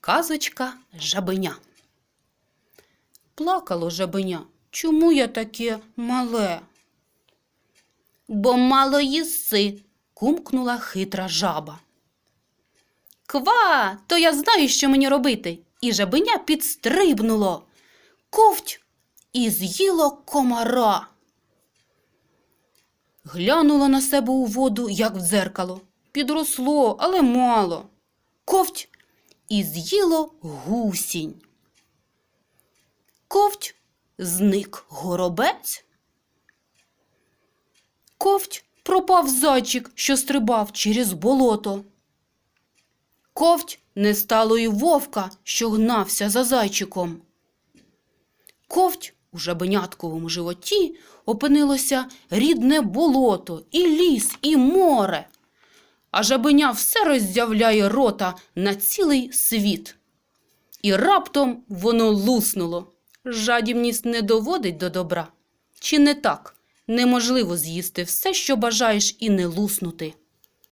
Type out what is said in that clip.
Казочка жабеня. Плакало жабеня. Чому я таке мале? Бо мало їси, кумкнула хитра жаба. Ква, то я знаю, що мені робити. І жабеня підстрибнуло. Ковть і з'їло комара. Глянуло на себе у воду, як в дзеркало. Підросло, але мало. Ковть і з'їло гусінь. Ковть зник горобець. Ковть пропав зайчик, що стрибав через болото. Ковть не стало і вовка, що гнався за зайчиком. Ковть у жабенятковому животі опинилося рідне болото, і ліс, і море. А жабеня все роздявляє рота на цілий світ. І раптом воно луснуло. Жадібність не доводить до добра. Чи не так? Неможливо з'їсти все, що бажаєш, і не луснути.